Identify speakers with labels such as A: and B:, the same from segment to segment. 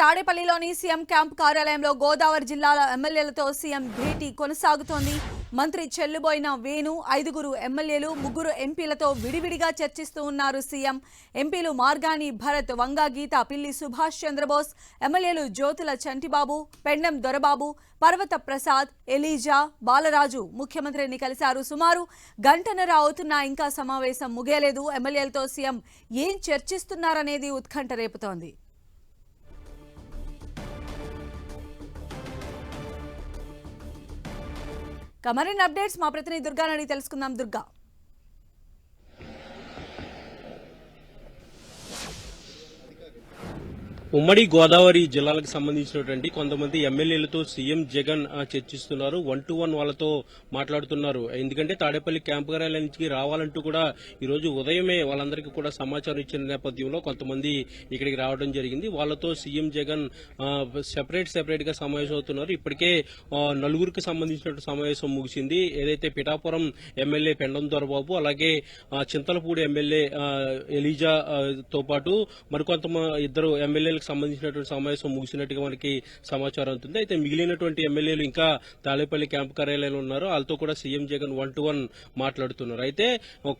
A: తాడేపల్లిలోని CM camp కార్యాలయంలో గోదావరి జిల్లాల ఎమ్మెల్యేలతో సీఎం భేటీ కొనసాగుతోంది. మంత్రి చెల్లుబోయిన వేణు ఐదుగురు ఎమ్మెల్యేలు ముగ్గురు ఎంపీలతో విడివిడిగా చర్చిస్తూ ఉన్నారు సీఎం. ఎంపీలు మార్గాని భరత్ వంగా గీత పిల్లి సుభాష్ చంద్రబోస్ ఎమ్మెల్యేలు జ్యోతుల చంటిబాబు పెండెం దొరబాబు పర్వత ప్రసాద్ ఎలీజా బాలరాజు ముఖ్యమంత్రిని కలిశారు. సుమారు గంటన్నర అవుతున్నా ఇంకా సమావేశం ముగియలేదు. ఎమ్మెల్యేలతో సీఎం ఏం చర్చిస్తున్నారనేది ఉత్కంఠ రేపుతోంది. మరిన్ని అప్డేట్స్ మా ప్రతినిధి దుర్గాని తెలుసుకుందాం. దుర్గా.
B: ఉమ్మడి గోదావరి జిల్లాలకు సంబంధించినటువంటి కొంతమంది ఎమ్మెల్యేలతో సీఎం జగన్ చర్చిస్తున్నారు. వన్ టు వన్ వాళ్ళతో మాట్లాడుతున్నారు. ఎందుకంటే తాడేపల్లి క్యాంపు కార్యాలయం నుంచి రావాలంటూ కూడా ఈరోజు ఉదయమే వాళ్ళందరికీ కూడా సమాచారం ఇచ్చిన నేపథ్యంలో కొంతమంది ఇక్కడికి రావడం జరిగింది. వాళ్ళతో సీఎం జగన్ సెపరేట్ సెపరేట్గా సమావేశం అవుతున్నారు. ఇప్పటికే నలుగురికి సంబంధించిన సమావేశం ముగిసింది. ఏదైతే పిఠాపురం ఎమ్మెల్యే పెండం దొరబాబు అలాగే చింతలపూడి ఎమ్మెల్యే ఆ, ఎలీజా తో పాటు మరికొంత ఇద్దరు ఎమ్మెల్యేలు ఎమ్మెల్యేలకు సంబంధించినటువంటి సమావేశం ముగిసినట్టుగా మనకి సమాచారం అవుతుంది అయితే మిగిలినటువంటి ఎమ్మెల్యేలు ఇంకా తాళేపల్లి క్యాంపు కార్యాలయంలో ఉన్నారు. వాళ్ళతో కూడా CM Jagan one to one మాట్లాడుతున్నారు. అయితే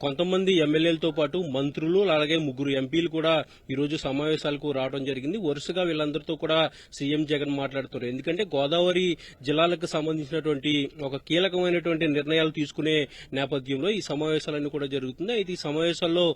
B: కొంతమంది ఎమ్మెల్యేలతో పాటు మంత్రులు అలాగే ముగ్గురు ఎంపీలు కూడా ఈరోజు సమావేశాలకు రావడం జరిగింది. వరుసగా వీళ్ళందరితో కూడా సీఎం జగన్ మాట్లాడుతున్నారు. ఎందుకంటే గోదావరి జిల్లాలకు సంబంధించినటువంటి ఒక కీలకమైనటువంటి నిర్ణయాలు తీసుకునే నేపథ్యంలో ఈ సమావేశాలన్నీ కూడా జరుగుతుంది అయితే ఈ సమావేశాల్లో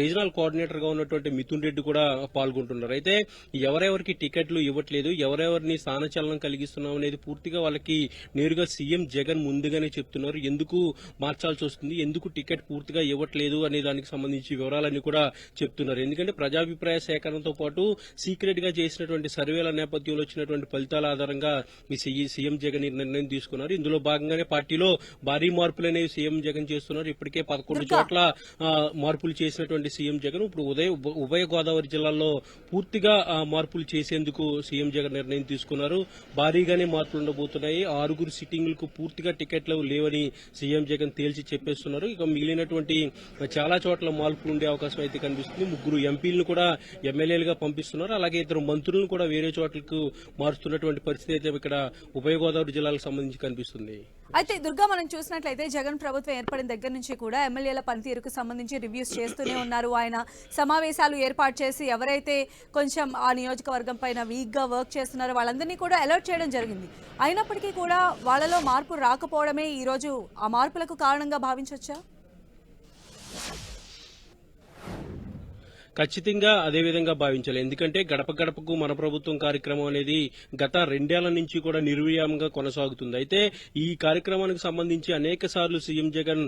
B: రీజనల్ కోఆర్డినేటర్గా ఉన్నటువంటి మిథున్ రెడ్డి కూడా పాల్గొంటున్నారు. అయితే ఎవరెవరికి టికెట్లు ఇవ్వట్లేదు ఎవరెవరిని స్థానచలనం కలిగిస్తున్నాం అనేది పూర్తిగా వాళ్ళకి నేరుగా సీఎం జగన్ ముందుగానే చెప్తున్నారు. ఎందుకు మార్చాల్సి వస్తుంది? ఎందుకు టికెట్ పూర్తిగా ఇవ్వట్లేదు అనే దానికి సంబంధించి వివరాలన్నీ కూడా చెప్తున్నారు. ఎందుకంటే ప్రజాభిప్రాయ సేకరణతో పాటు సీక్రెట్గా చేసినటువంటి సర్వేల నేపథ్యంలో వచ్చినటువంటి ఫలితాల ఆధారంగా ఈ సీఎం జగన్ ఈ నిర్ణయం తీసుకున్నారు. ఇందులో భాగంగానే పార్టీలో భారీ మార్పులు అనేవి సీఎం జగన్ చేస్తున్నారు. ఇప్పటికే పదకొండు. చోట్ల మార్పులు చేసినటువంటి సీఎం జగన్ ఇప్పుడు ఉదయ ఉభ- ఉభయ గోదావరి జిల్లాల్లో పూర్తిగా మార్పులు చేసేందుకు సీఎం జగన్ నిర్ణయం తీసుకున్నారు. భారీగానే మార్పులు ఉండబోతున్నాయి. ఆరుగురు సిట్టింగ్లకు పూర్తిగా టికెట్లు లేవని సీఎం జగన్ తేల్చి చెప్పేస్తున్నారు. ఇక మిగిలినటువంటి చాలా చోట్ల మార్పులు ఉండే అవకాశం అయితే కనిపిస్తుంది. ముగ్గురు ఎంపీలను కూడా ఎమ్మెల్యేలుగా పంపిస్తున్నారు. అలాగే ఇద్దరు మంత్రులను కూడా వేరే చోట్లకు మారుస్తున్నటువంటి పరిస్థితి అయితే ఇక్కడ ఉభయ గోదావరి జిల్లాలకు సంబంధించి కనిపిస్తుంది.
A: అయితే దుర్గా మనం చూసినట్లయితే జగన్ ప్రభుత్వం ఏర్పడిన దగ్గర నుంచి కూడా ఎమ్మెల్యేల పనితీరుకు సంబంధించి రివ్యూస్ చేస్తూనే ఉన్నారు. ఆయన సమావేశాలు ఏర్పాటు చేసి ఎవరైతే కొంచెం ఆ నియోజకవర్గం పైన వీక్గా వర్క్ చేస్తున్నారో వాళ్ళందరినీ కూడా అలర్ట్ చేయడం జరిగింది. అయినప్పటికీ కూడా వాళ్ళలో మార్పు రాకపోవడమే ఈరోజు ఆ మార్పులకు కారణంగా భావించవచ్చా
B: ఖచ్చితంగా అదే విధంగా భావించాలి. ఎందుకంటే గడప గడపకు మన ప్రభుత్వం కార్యక్రమం అనేది గత రెండేళ్ళ నుంచి కూడా నిర్వీయంగా కొనసాగుతుంది. అయితే ఈ కార్యక్రమానికి సంబంధించి అనేక సార్లు సీఎం జగన్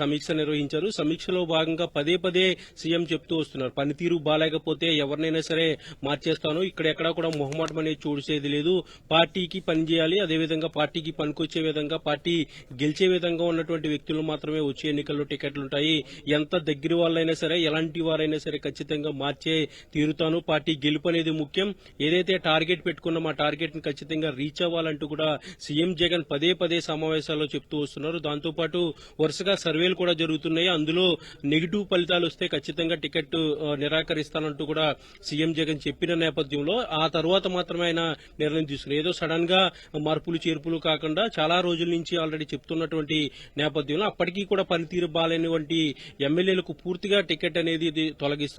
B: సమీక్ష నిర్వహించారు. సమీక్షలో భాగంగా పదే పదే సీఎం చెప్తూ వస్తున్నారు. పనితీరు బాగాలేకపోతే ఎవరినైనా సరే మార్చేస్తాను. ఇక్కడ ఎక్కడా కూడా మొహమాటం అనేది చూసేది లేదు. పార్టీకి పనిచేయాలి అదేవిధంగా పార్టీకి పనికొచ్చే విధంగా పార్టీ గెలిచే విధంగా ఉన్నటువంటి వ్యక్తులు మాత్రమే వచ్చే ఎన్నికల్లో టికెట్లు ఉంటాయి ఎంత దగ్గర వాళ్ళైనా సరే ఎలాంటి వారైనా సరే ఖచ్చితంగా మార్చే తీరుతాను. పార్టీ గెలుపు అనేది ముఖ్యం. ఏదైతే టార్గెట్ పెట్టుకున్నామో ఆ టార్గెట్ని ఖచ్చితంగా రీచ్ అవ్వాలంటూ కూడా సీఎం జగన్ పదే పదే సమావేశాల్లో చెప్తూ వస్తున్నారు. దాంతోపాటు వరుసగా సర్వేలు కూడా జరుగుతున్నాయి. అందులో నెగిటివ్ ఫలితాలు వస్తే ఖచ్చితంగా టికెట్ నిరాకరిస్తానంటూ కూడా సీఎం జగన్ చెప్పిన నేపథ్యంలో ఆ తర్వాత మాత్రమే ఆయన నిర్ణయం తీసుకున్నారు. ఏదో సడన్గా మార్పులు చేర్పులు కాకుండా చాలా రోజుల నుంచి ఆల్రెడీ చెప్తున్నటువంటి నేపథ్యంలో అప్పటికీ కూడా పనితీరు బాలేనివంటి ఎమ్మెల్యేలకు పూర్తిగా టికెట్ అనేది ఇది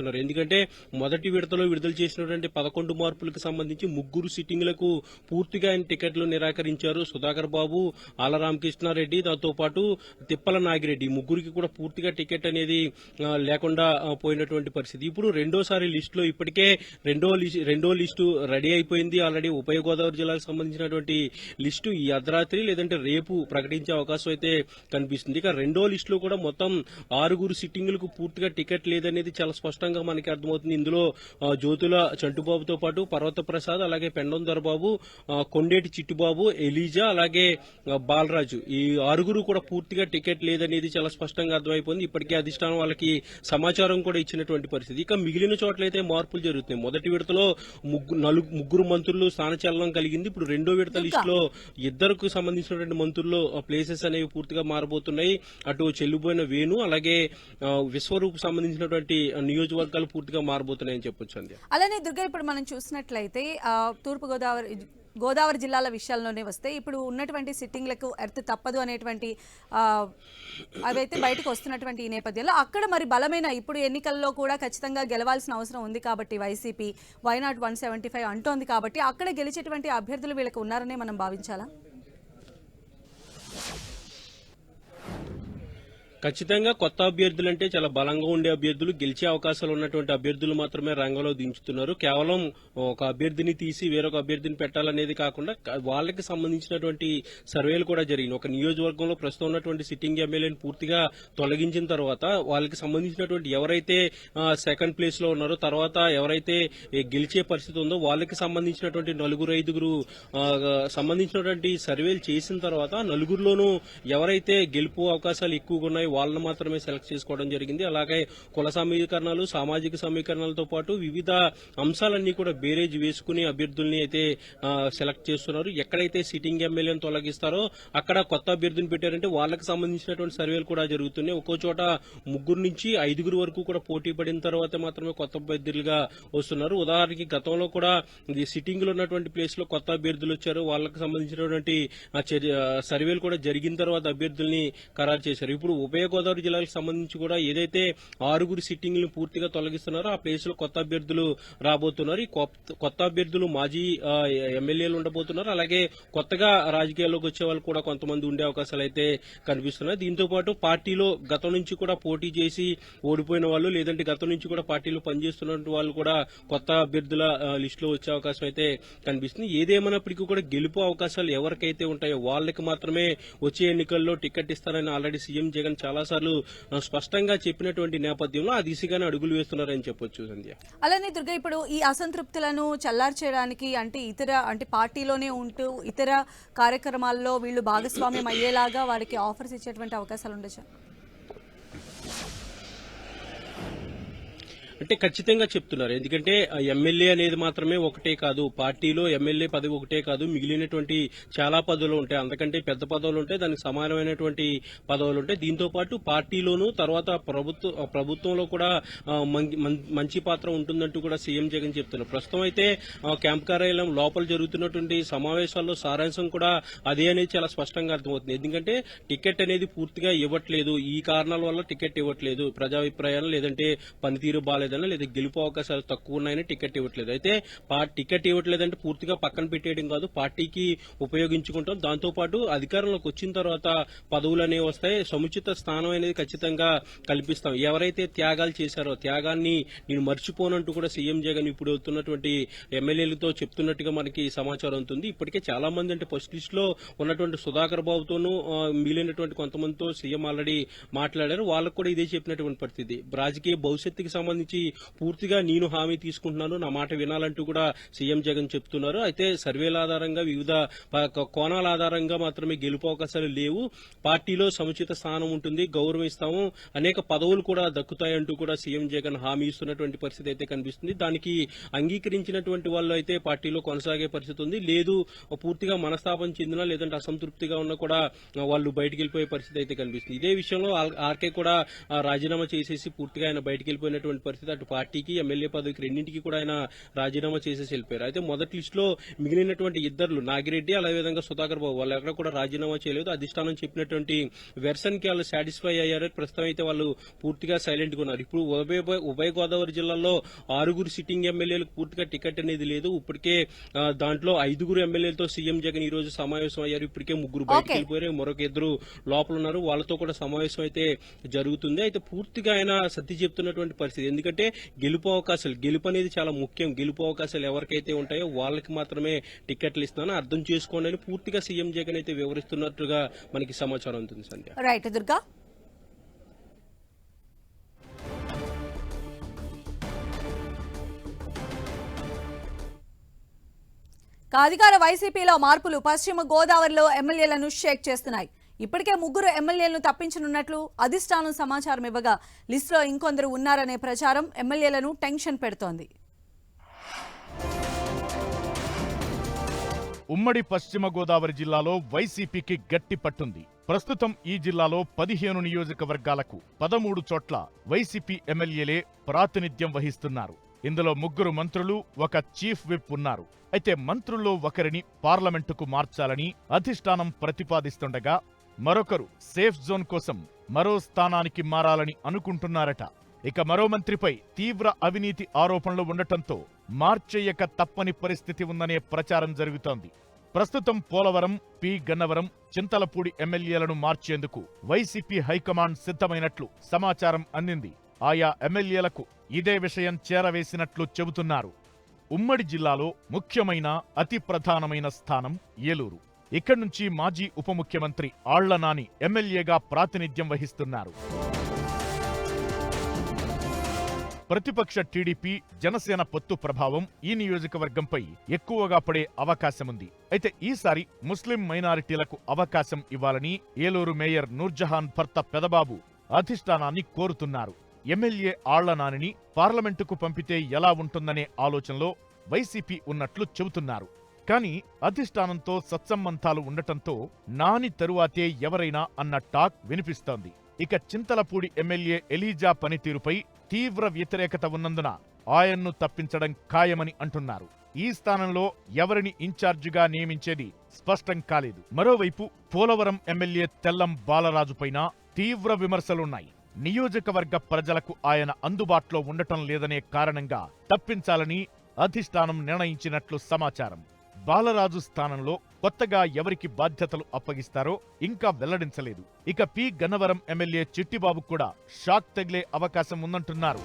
B: చేస్తున్నారు. ఎందుకంటే మొదటి విడతలో విడుదల చేసినటువంటి పదకొండు మార్పులకు సంబంధించి ముగ్గురు సిట్టింగ్లకు పూర్తిగా ఆయన టికెట్లు నిరాకరించారు. సుధాకర్ బాబు ఆల రామకృష్ణారెడ్డి దాంతో పాటు తిప్పల నాగిరెడ్డి ముగ్గురికి కూడా పూర్తిగా టికెట్ అనేది లేకుండా పోయినటువంటి పరిస్థితి. ఇప్పుడు రెండోసారి లిస్టులో ఇప్పటికే రెండో రెండో లిస్టు రెడీ అయిపోయింది. ఆల్రెడీ ఉభయ గోదావరి జిల్లాకు సంబంధించినటువంటి లిస్టు ఈ అర్ధరాత్రి లేదంటే రేపు ప్రకటించే అవకాశం అయితే కనిపిస్తుంది. ఇక రెండో లిస్టులో కూడా మొత్తం ఆరుగురు సిట్టింగులకు పూర్తిగా టికెట్ లేదనేది చాలా స్పష్టంగా మనకి అర్థమవుతుంది. ఇందులో జ్యోతుల చంటుబాబుతో పాటు పర్వత ప్రసాద్ అలాగే పెండం దొరబాబు ఆ, కొండేటి చిట్టుబాబు ఎలీజా అలాగే బాలరాజు. ఈ ఆరుగురు కూడా పూర్తిగా టికెట్ లేదనేది చాలా స్పష్టంగా అర్థమైపోయింది. ఇప్పటికే అధిష్టానం వాళ్ళకి సమాచారం కూడా ఇచ్చినటువంటి పరిస్థితి. ఇక మిగిలిన చోట్లయితే మార్పులు జరుగుతున్నాయి. మొదటి విడతలో ముగ్గురు నలుగు ముగ్గురు మంత్రులు స్థానచలనం కలిగింది. ఇప్పుడు రెండో విడత లిస్ట్లో ఇద్దరికి సంబంధించినటువంటి మంత్రుల్లో ప్లేసెస్ అనేవి పూర్తిగా మారబోతున్నాయి. అటు చెల్లిపోయిన వేణు అలాగే విశ్వరూప్ సంబంధించినటువంటి నియోజకవర్గ వర్గాలు పూర్తిగా మారబోతున్నాయని చెప్పొచ్చు అండి
A: అలానే దుర్గా ఇప్పుడు మనం చూసినట్లయితే తూర్పు గోదావరి గోదావరి జిల్లాల విషయాల్లోనే వస్తే ఇప్పుడు ఉన్నటువంటి సిట్టింగ్లకు ఎర్త్ తప్పదు అనేటువంటి అవైతే బయటకు వస్తున్నటువంటి ఈ నేపథ్యంలో అక్కడ మరి బలమైన ఇప్పుడు ఎన్నికల్లో కూడా ఖచ్చితంగా గెలవాల్సిన అవసరం ఉంది కాబట్టి YCP why not one seventy five అంటోంది కాబట్టి అక్కడ గెలిచేటువంటి అభ్యర్థులు వీళ్ళకి ఉన్నారనే మనం భావించాలా?
B: ఖచ్చితంగా కొత్త అభ్యర్థులు అంటే చాలా బలంగా ఉండే అభ్యర్థులు గెలిచే అవకాశాలు ఉన్నటువంటి అభ్యర్థులు మాత్రమే రంగంలో దించుతున్నారు. కేవలం ఒక అభ్యర్థిని తీసి వేరొక అభ్యర్థిని పెట్టాలనేది కాకుండా వాళ్ళకి సంబంధించినటువంటి సర్వేలు కూడా జరిగినాయి. ఒక నియోజకవర్గంలో ప్రస్తుతం ఉన్నటువంటి సిట్టింగ్ ఎమ్మెల్యేని పూర్తిగా తొలగించిన తర్వాత వాళ్ళకి సంబంధించినటువంటి ఎవరైతే సెకండ్ ప్లేస్లో ఉన్నారో తర్వాత ఎవరైతే గెలిచే పరిస్థితి ఉందో వాళ్ళకి సంబంధించినటువంటి నలుగురు ఐదుగురు సంబంధించినటువంటి సర్వేలు చేసిన తర్వాత నలుగురిలోనూ ఎవరైతే గెలుపు అవకాశాలు ఎక్కువగా ఉన్నాయో వాళ్ళని మాత్రమే సెలెక్ట్ చేసుకోవడం జరిగింది. అలాగే కుల సమీకరణాలు సామాజిక సమీకరణలతో పాటు వివిధ అంశాలన్నీ కూడా బేరేజ్ వేసుకుని అభ్యర్థుల్ని అయితే సెలెక్ట్ చేస్తున్నారు. ఎక్కడైతే సిట్టింగ్ ఎమ్మెల్యేని తొలగిస్తారో అక్కడ కొత్త అభ్యర్థిని పెట్టారంటే వాళ్ళకి సంబంధించినటువంటి సర్వేలు కూడా జరుగుతున్నాయి. ఒక్కో చోట ముగ్గురు నుంచి ఐదుగురు వరకు కూడా పోటీ పడిన తర్వాత మాత్రమే కొత్త అభ్యర్థులుగా వస్తున్నారు. ఉదాహరణకి గతంలో కూడా సిట్టింగ్లో ఉన్నటువంటి ప్లేస్లో కొత్త అభ్యర్థులు వచ్చారు. వాళ్ళకి సంబంధించినటువంటి చర్య సర్వేలు కూడా జరిగిన తర్వాత అభ్యర్థుల్ని ఖరారు చేశారు. ఇప్పుడు ఉభయ గోదావరి జిల్లాలకు సంబంధించి కూడా ఏదైతే ఆరుగురు సిట్టింగ్లను పూర్తిగా తొలగిస్తున్నారో ఆ ప్లేస్లో కొత్త అభ్యర్థులు రాబోతున్నారు. ఈ కొత్త- కొత్త అభ్యర్థులు మాజీ ఎమ్మెల్యేలు ఉండబోతున్నారు. అలాగే కొత్తగా రాజకీయాల్లోకి వచ్చే వాళ్ళు కూడా కొంతమంది ఉండే అవకాశాలు అయితే కనిపిస్తున్నాయి. దీంతో పాటు పార్టీలో గతం నుంచి కూడా పోటీ చేసి ఓడిపోయిన వాళ్ళు లేదంటే గతం నుంచి కూడా పార్టీలో పనిచేస్తున్న వాళ్ళు కూడా కొత్త అభ్యర్థుల లిస్టులో వచ్చే అవకాశం అయితే కనిపిస్తుంది. ఏదేమైనప్పటికీ కూడా గెలుపు అవకాశాలు ఎవరికైతే ఉంటాయో వాళ్ళకి మాత్రమే వచ్చే ఎన్నికల్లో టికెట్ ఇస్తారని ఆల్రెడీ సీఎం జగన్ చాలాసార్లు స్పష్టంగా చెప్పినటువంటి నేపథ్యంలో ఆ దిశగానే అడుగులు వేస్తున్నారని చెప్పొచ్చు సంధ్య.
A: అలానే దుర్గా ఇప్పుడు ఈ అసంతృప్తులను చల్లార్చేయడానికి అంటే ఇతర అంటే పార్టీలోనే ఉంటూ ఇతర కార్యక్రమాల్లో వీళ్ళు భాగస్వామ్యం అయ్యేలాగా వారికి ఆఫర్స్ ఇచ్చేటువంటి అవకాశాలు ఉండొచ్చు?
B: అంటే ఖచ్చితంగా చెప్తున్నారు. ఎందుకంటే ఎమ్మెల్యే అనేది మాత్రమే ఒకటే కాదు. పార్టీలో ఎమ్మెల్యే పదవి ఒకటే కాదు. మిగిలినటువంటి చాలా పదవులు ఉంటాయి. అంతకంటే పెద్ద పదవులు ఉంటాయి. దానికి సమానమైనటువంటి పదవులు ఉంటాయి. దీంతో పాటు పార్టీలోనూ తర్వాత ప్రభుత్వ ప్రభుత్వంలో కూడా మం- మంచి పాత్ర ఉంటుందంటూ కూడా సీఎం జగన్ చెప్తున్నారు. ప్రస్తుతం అయితే క్యాంప్ కార్యాలయం లోపల జరుగుతున్నటువంటి సమావేశాల్లో సారాంశం కూడా అదే అనేది చాలా స్పష్టంగా అర్థమవుతుంది. ఎందుకంటే టికెట్ అనేది పూర్తిగా ఇవ్వట్లేదు. ఈ కారణాల వల్ల టికెట్ ఇవ్వట్లేదు. ప్రజాభిప్రాయాలు లేదంటే పనితీరు బాగాలేదని లేదా గెలుపు అవకాశాలు తక్కువ ఉన్నాయని టికెట్ ఇవ్వట్లేదు. అయితే పా- టికెట్ ఇవ్వట్లేదంటే పూర్తిగా పక్కన పెట్టేయడం కాదు పార్టీకి ఉపయోగించుకుంటాం. దాంతోపాటు అధికారంలోకి వచ్చిన తర్వాత పదవులు అనేవి వస్తాయి. సముచిత స్థానం అనేది ఖచ్చితంగా కల్పిస్తాం. ఎవరైతే త్యాగాలు చేశారో త్యాగాన్ని నేను మర్చిపోనంటూ కూడా సీఎం జగన్ ఇప్పుడు అవుతున్నటువంటి ఎమ్మెల్యేలతో చెప్తున్నట్టుగా మనకి సమాచారం ఉంటుంది. ఇప్పటికే చాలా మంది అంటే ఫస్ట్ లిస్ట్లో ఉన్నటువంటి సుధాకర్ బాబుతోనూ మిగిలినటువంటి కొంతమందితో సీఎం ఆల్రెడీ మాట్లాడారు. వాళ్ళకు కూడా ఇదే చెప్పినటువంటి పరిస్థితి. రాజకీయ భవిష్యత్తుకి సంబంధించి పూర్తిగా నేను హామీ తీసుకుంటున్నాను. నా మాట వినాలంటూ కూడా సీఎం జగన్ చెప్తున్నారు. అయితే సర్వేల ఆధారంగా వివిధ కోణాల ఆధారంగా మాత్రమే గెలుపు అవకాశాలు లేవు. పార్టీలో సముచిత స్థానం ఉంటుంది. గౌరవం ఇస్తాము అనేక పదవులు కూడా దక్కుతాయంటూ కూడా సీఎం జగన్ హామీ ఇస్తున్నటువంటి పరిస్థితి అయితే కనిపిస్తుంది. దానికి అంగీకరించినటువంటి వాళ్ళు అయితే పార్టీలో కొనసాగే పరిస్థితి ఉంది. లేదు పూర్తిగా మనస్తాపం చెందినా లేదంటే అసంతృప్తిగా ఉన్నా కూడా వాళ్ళు బయటికి వెళ్ళిపోయే పరిస్థితి అయితే కనిపిస్తుంది. ఇదే విషయంలో ఆర్కే కూడా రాజీనామా చేసేసి పూర్తిగా ఆయన బయటికి వెళ్ళిపోయినటువంటి పరిస్థితి అటు పార్టీకి ఎమ్మెల్యే పదవికి రెండింటికి కూడా ఆయన రాజీనామా చేసేసి వెళ్ళిపోయారు. అయితే మొదటి లిస్ట్లో మిగిలినటువంటి ఇద్దరు నాగిరెడ్డి అదేవిధంగా సుధాకర్ బాబు వాళ్ళు ఎక్కడ కూడా రాజీనామా చేయలేదు. అధిష్టానం చెప్పినటువంటి వెర్షన్కి వాళ్ళు సాటిస్ఫై అయ్యారు. ప్రస్తుతం అయితే వాళ్ళు పూర్తిగా సైలెంట్గా ఉన్నారు. ఇప్పుడు ఉభయ ఉభయ గోదావరి జిల్లాలో ఆరుగురు సిట్టింగ్ ఎమ్మెల్యేలకు పూర్తిగా టికెట్ అనేది లేదు. ఇప్పటికే దాంట్లో ఐదుగురు ఎమ్మెల్యేలతో సీఎం జగన్ ఈ రోజు సమావేశం అయ్యారు. ఇప్పటికే ముగ్గురు బయటకు. వెళ్ళిపోయారు. మరొక ఇద్దరు లోపల ఉన్నారు వాళ్ళతో కూడా సమావేశం అయితే జరుగుతుంది. అయితే పూర్తిగా ఆయన సర్ది చెప్తున్నటువంటి పరిస్థితి. ఎందుకంటే గెలుపు అవకాశాలు గెలుపు అనేది చాలా ముఖ్యం. గెలుపు అవకాశాలు ఎవరికైతే ఉంటాయో వాళ్ళకి మాత్రమే టికెట్లు ఇస్తున్నాను అర్థం చేసుకోండి అని పూర్తిగా సీఎం జగన్ అయితే వివరిస్తున్నట్టుగా మనకి సమాచారం ఉంటుంది సంధ్య.
A: రైట్ దుర్గా. అధికార వైసీపీలో మార్పులు పశ్చిమ గోదావరిలో ఎమ్మెల్యేలను షేక్ చేస్తున్నాయి. ఇప్పటికే ముగ్గురు ఎమ్మెల్యేలను తప్పించనున్నట్లు అధిష్టానం సమాచారం ఇవ్వగా లిస్టులో ఇంకొందరు ఉన్నారనే ప్రచారం ఎమ్మెల్యేలను టెన్షన్ పెడుతోంది.
C: ఉమ్మడి పశ్చిమ గోదావరి జిల్లాలో వైసీపీకి గట్టి పట్టుంది. ప్రస్తుతం ఈ జిల్లాలో పదిహేను నియోజకవర్గాలకు పదమూడు చోట్ల వైసీపీ ఎమ్మెల్యేలే ప్రాతినిధ్యం వహిస్తున్నారు. ఇందులో ముగ్గురు మంత్రులు ఒక చీఫ్ విప్ ఉన్నారు. అయితే మంత్రుల్లో ఒకరిని పార్లమెంటుకు మార్చాలని అధిష్టానం ప్రతిపాదిస్తుండగా మరొకరు సేఫ్ జోన్ కోసం మరో స్థానానికి మారాలని అనుకుంటున్నారట. ఇక మరో మంత్రిపై తీవ్ర అవినీతి ఆరోపణలు ఉండటంతో మార్చేయక తప్పని పరిస్థితి ఉందనే ప్రచారం జరుగుతోంది. ప్రస్తుతం పోలవరం పి. గన్నవరం చింతలపూడి ఎమ్మెల్యేలను మార్చేందుకు వైసీపీ హైకమాండ్ సిద్ధమైనట్లు సమాచారం అందింది. ఆయా ఎమ్మెల్యేలకు ఇదే విషయం చేరవేసినట్లు చెబుతున్నారు. ఉమ్మడి జిల్లాలో ముఖ్యమైన అతి ప్రధానమైన స్థానం ఏలూరు. ఇక్కడి నుంచి మాజీ ఉప ముఖ్యమంత్రి ఆళ్ళ నాని ఎమ్మెల్యేగా ప్రాతినిధ్యం వహిస్తున్నారు. ప్రతిపక్ష టీడీపీ జనసేన పొత్తు ప్రభావం ఈ నియోజకవర్గంపై ఎక్కువగా పడే అవకాశముంది. అయితే ఈసారి ముస్లిం మైనారిటీలకు అవకాశం ఇవ్వాలని ఏలూరు మేయర్ నూర్జహాన్ భర్త పెదబాబు అధిష్టానాన్ని కోరుతున్నారు. ఎమ్మెల్యే ఆళ్ళ నానిని పార్లమెంటుకు పంపితే ఎలా ఉంటుందనే ఆలోచనలో వైసీపీ ఉన్నట్లు చెబుతున్నారు. కానీ అధిష్టానంతో సత్సంబంధాలు ఉండటంతో నాని తరువాతే ఎవరైనా అన్న టాక్ వినిపిస్తోంది. ఇక చింతలపూడి ఎమ్మెల్యే ఎలీజా పనితీరుపై తీవ్ర వ్యతిరేకత ఉన్నందున ఆయన్ను తప్పించడం ఖాయమని అంటున్నారు. ఈ స్థానంలో ఎవరిని ఇన్ఛార్జిగా నియమించేది స్పష్టం కాలేదు. మరోవైపు పోలవరం ఎమ్మెల్యే తెల్లం బాలరాజుపైన తీవ్ర విమర్శలున్నాయి. నియోజకవర్గ ప్రజలకు ఆయన అందుబాటులో ఉండటం లేదనే కారణంగా తప్పించాలని అధిష్టానం నిర్ణయించినట్లు సమాచారం. బాలరాజు స్థానంలో కొత్తగా ఎవరికి బాధ్యతలు అప్పగిస్తారో ఇంకా వెల్లడించలేదు. ఇక పి. గన్నవరం ఎమ్మెల్యే చిట్టిబాబు కూడా షాక్ తగిలే అవకాశం ఉందంటున్నారు.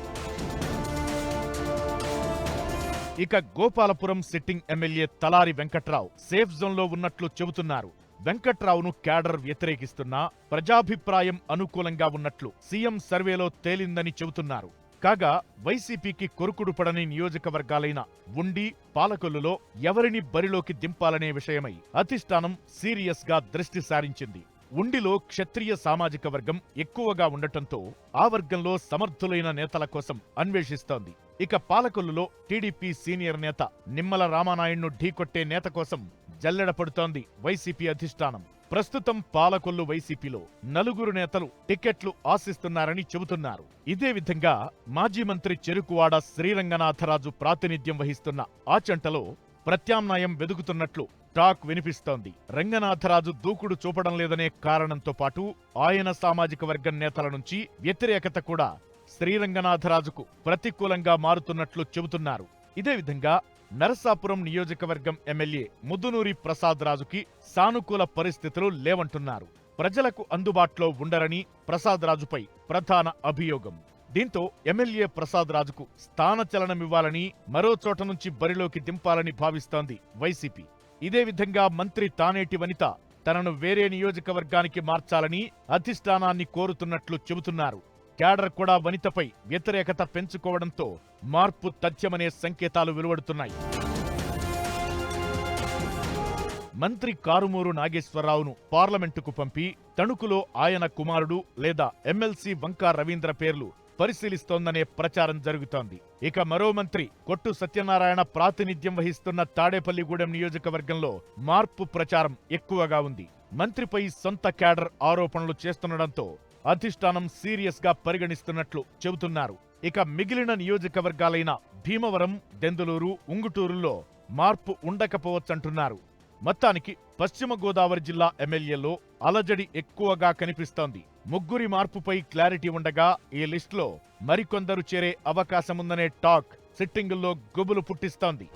C: ఇక Gopalapuram sitting MLA Talari Venkatrao safe జోన్లో ఉన్నట్లు చెబుతున్నారు. వెంకట్రావును క్యాడర్ వ్యతిరేకిస్తున్నా ప్రజాభిప్రాయం అనుకూలంగా ఉన్నట్లు సీఎం సర్వేలో తేలిందని చెబుతున్నారు. కాగా వైసీపీకి కొరుకుడు పడని నియోజకవర్గాలైన ఉండి పాలకొల్లులో ఎవరిని బరిలోకి దింపాలనే విషయమై అధిష్టానం సీరియస్గా దృష్టి సారించింది. ఉండిలో క్షత్రియ సామాజిక వర్గం ఎక్కువగా ఉండటంతో ఆ వర్గంలో సమర్థులైన నేతల కోసం అన్వేషిస్తోంది. ఇక పాలకొల్లులో టీడీపీ సీనియర్ నేత నిమ్మల రామానాయుడును ఢీకొట్టే నేత కోసం జల్లెడ పడుతోంది వైసీపీ అధిష్టానం. ప్రస్తుతం పాలకొల్లు వైసీపీలో నలుగురు నేతలు టికెట్లు ఆశిస్తున్నారని చెబుతున్నారు. ఇదే విధంగా మాజీ మంత్రి చెరుకువాడ శ్రీరంగనాథరాజు ప్రాతినిధ్యం వహిస్తున్న ఆచంటలో ప్రత్యామ్నాయం వెదుకుతున్నట్లు టాక్ వినిపిస్తోంది. రంగనాథరాజు దూకుడు చూపడం లేదనే కారణంతో పాటు ఆయన సామాజిక వర్గం నేతల నుంచి వ్యతిరేకత కూడా శ్రీరంగనాథరాజుకు ప్రతికూలంగా మారుతున్నట్లు చెబుతున్నారు. ఇదే విధంగా నరసాపురం నియోజకవర్గం ఎమ్మెల్యే ముద్దునూరి ప్రసాద్ రాజుకి సానుకూల పరిస్థితులు లేవంటున్నారు. ప్రజలకు అందుబాటులో ఉండరని ప్రసాద్ రాజుపై ప్రధాన అభియోగం. దీంతో ఎమ్మెల్యే ప్రసాద్ రాజుకు స్థానచలనమివ్వాలని మరో చోట నుంచి బరిలోకి దింపాలని భావిస్తోంది వైసీపీ. ఇదే విధంగా మంత్రి తానేటి వనిత తనను వేరే నియోజకవర్గానికి మార్చాలని అధిష్టానాన్ని కోరుతున్నట్లు చెబుతున్నారు. క్యాడర్ కూడా వనితపై వ్యతిరేకత పెంచుకోవడంతో మార్పు తథ్యమనే సంకేతాలు వెలువడుతున్నాయి. మంత్రి కారుమూరు నాగేశ్వరరావును పార్లమెంటుకు పంపి తణుకులో ఆయన కుమారుడు లేదా ఎమ్మెల్సీ వంకా రవీంద్ర పేర్లు పరిశీలిస్తోందనే ప్రచారం జరుగుతోంది. ఇక మరో మంత్రి కొట్టు సత్యనారాయణ ప్రాతినిధ్యం వహిస్తున్న తాడేపల్లిగూడెం నియోజకవర్గంలో మార్పు ప్రచారం ఎక్కువగా ఉంది. మంత్రిపై సొంత క్యాడర్ ఆరోపణలు చేస్తుండటంతో అధిష్టానం సీరియస్గా పరిగణిస్తున్నట్లు చెబుతున్నారు. ఇక మిగిలిన నియోజకవర్గాలైన భీమవరం దెందులూరు ఉంగుటూరులో మార్పు ఉండకపోవచ్చంటున్నారు. మొత్తానికి పశ్చిమ గోదావరి జిల్లా ఎమ్మెల్యేలో అలజడి ఎక్కువగా కనిపిస్తోంది. ముగ్గురి మార్పుపై క్లారిటీ ఉండగా ఈ లిస్టులో మరికొందరు చేరే అవకాశముందనే టాక్ సిట్టింగుల్లో గుబులు పుట్టిస్తోంది.